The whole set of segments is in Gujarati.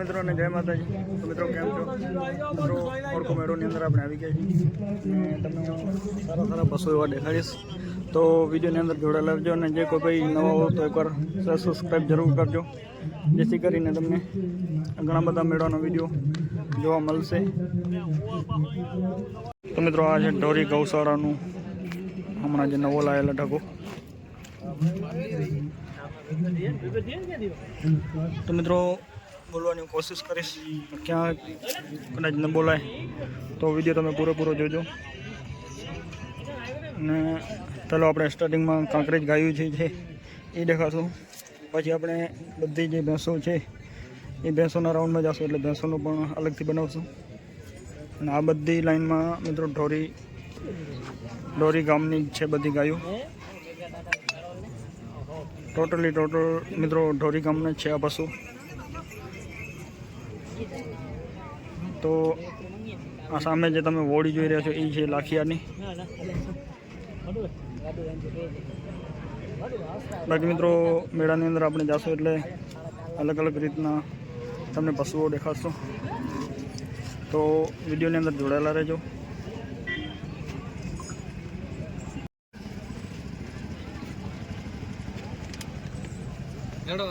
મિત્રોને જય માતાજી. તો મિત્રો કેમ છો? મિત્રો ઓળખો મેળોની અંદર આપણે આવી ગયા છીએ. તમને સારા સારા પશુ એવા દેખાડીશ. તો વિડીયોની અંદર જોડાયેલા રહેજો અને જે કોઈ ભાઈ નવા હો તો એકવાર સબસ્ક્રાઈબ જરૂર કરજો. જેથી કરીને તમને ઘણા બધા મેળાનો વીડિયો જોવા મળશે. તો મિત્રો આ છે ઢોરી ગૌશાળાનું હમણાં જે નવો લાયેલા ઢગો. તો મિત્રો બોલવાની કોશિશ કરીશ. ક્યાં કદાચ ન બોલાય, તો વીડિયો તમે પૂરેપૂરો જોજો. અને ચાલો, આપણે સ્ટાર્ટિંગમાં કાંકરેજ ગાયું છે જે, એ દેખાશું. પછી આપણે બધી જે ભેંસો છે, એ ભેંસોના રાઉન્ડમાં જશું, એટલે ભેંસોનું પણ અલગથી બનાવશું. અને આ બધી લાઈનમાં મિત્રો ઢોરી ઢોરી ગામની છે બધી ગાયો. ટોટલી, ટોટલ મિત્રો ઢોરી ગામના છે આ પશુ તો આ સામે જે તમે વોડી જોઈ રહ્યા છો, એ છે લાખિયાની. બાકી મિત્રો, મેળાની અંદર આપણે જાશું એટલે અલગ અલગ રીતના તમને પશુઓ દેખાડશું. તો વિડીયોની અંદર જોડાયેલા રહેજો. અંદર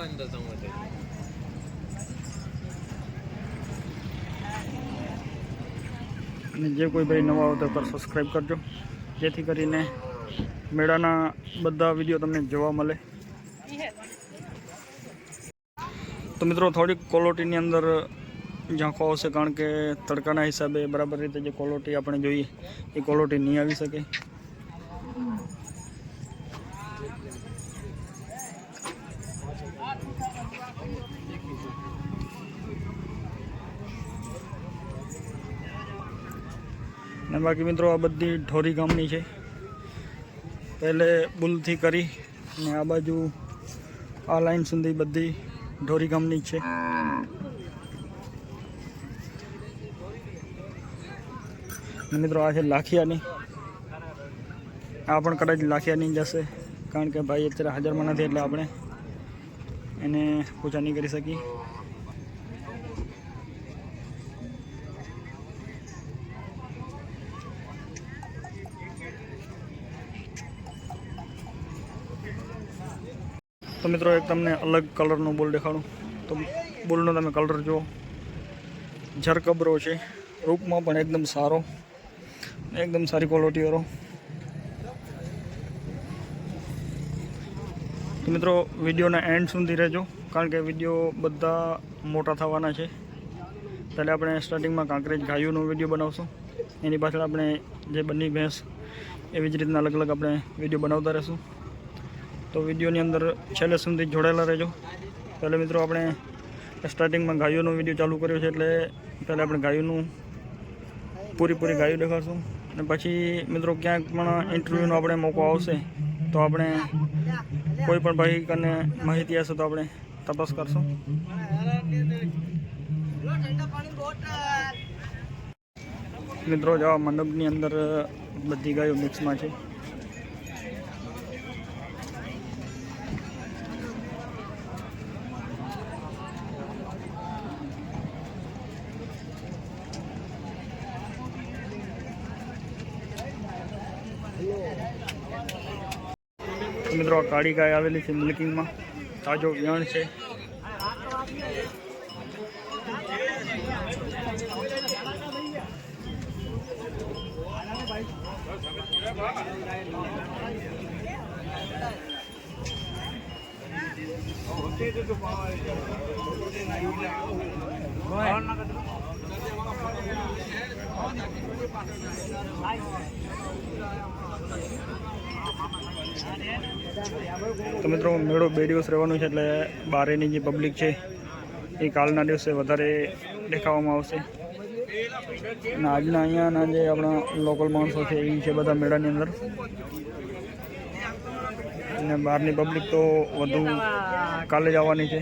અને જે કોઈ ભાઈ નવા હોય તો પર સબસ્ક્રાઈબ કરજો. જેથી કરીને મેળાના બધા વીડિયો તમને જોવા મળે. તો મિત્રો, થોડીક ક્વોલિટીની અંદર ઝાંખો આવશે, કારણ કે તડકાના હિસાબે બરાબર રીતે જે ક્વોલિટી આપણે જોઈએ, એ ક્વોલિટી નહીં આવી શકે. ને બાકી મિત્રો આ બધી ઢોરી ગામની છે. પહેલે બુલથી કરી અને આ બાજુ આ લાઈન સુધી બધી ઢોરી ગામની છે. મિત્રો આ છે લાખિયાની. આ પણ કદાચ લાખિયાની જશે કારણ કે ભાઈ અત્યારે હાજરમાં નથી એટલે આપણે એને પૂજા નહીં કરી શકીએ. તો મિત્રો એક તમને અલગ કલરનો બોલ દેખાડું. તો બોલનો તમે કલર જુઓ. ઝરકબરો છે. રૂપમાં પણ એકદમ સારો એકદમ સારી ક્વોલિટીવાળો તો મિત્રો વિડીયોના એન્ડ સુધી રહેજો, કારણ કે વીડિયો બધા મોટા થવાના છે. પહેલાં આપણે સ્ટાર્ટિંગમાં કાંકરેજ ગાયોનો વીડિયો બનાવશું. એની પાછળ આપણે જે બંને ભેંસ, એવી જ રીતના અલગ અલગ આપણે વીડિયો બનાવતા રહીશું. તો વિડીયોની અંદર છેલ્લે સુધી જોડાયેલા રહેજો. પહેલાં મિત્રો આપણે સ્ટાર્ટિંગમાં ગાયોનો વીડિયો ચાલુ કર્યો છે એટલે પહેલાં આપણે ગાયોનું પૂરી પૂરી ગાયો દેખાડશું. અને પછી મિત્રો ક્યાંક પણ ઇન્ટરવ્યૂનો આપણે મોકો આવશે, તો આપણે કોઈ પણ ભાઈ કને માહિતી હશે તો આપણે તપાસ કરશું. મિત્રો જવા મંડપની અંદર બધી ગાયો મિક્સમાં છે. મિત્રો આ કાળી ગાય આવેલી છે મિલ્કિંગમાં તાજો વિયાણ છે. તો મિત્રો, મેળો બે દિવસ રહેવાનો છે એટલે બારેની જે પબ્લિક છે, એ કાલના દિવસે વધારે દેખાવામાં આવશે. અને આજના અહીંયાના જે આપણા લોકલ માણસો છે, એ છે બધા મેળાની અંદર. અને બહારની પબ્લિક તો વધુ કાલે જ આવવાની છે.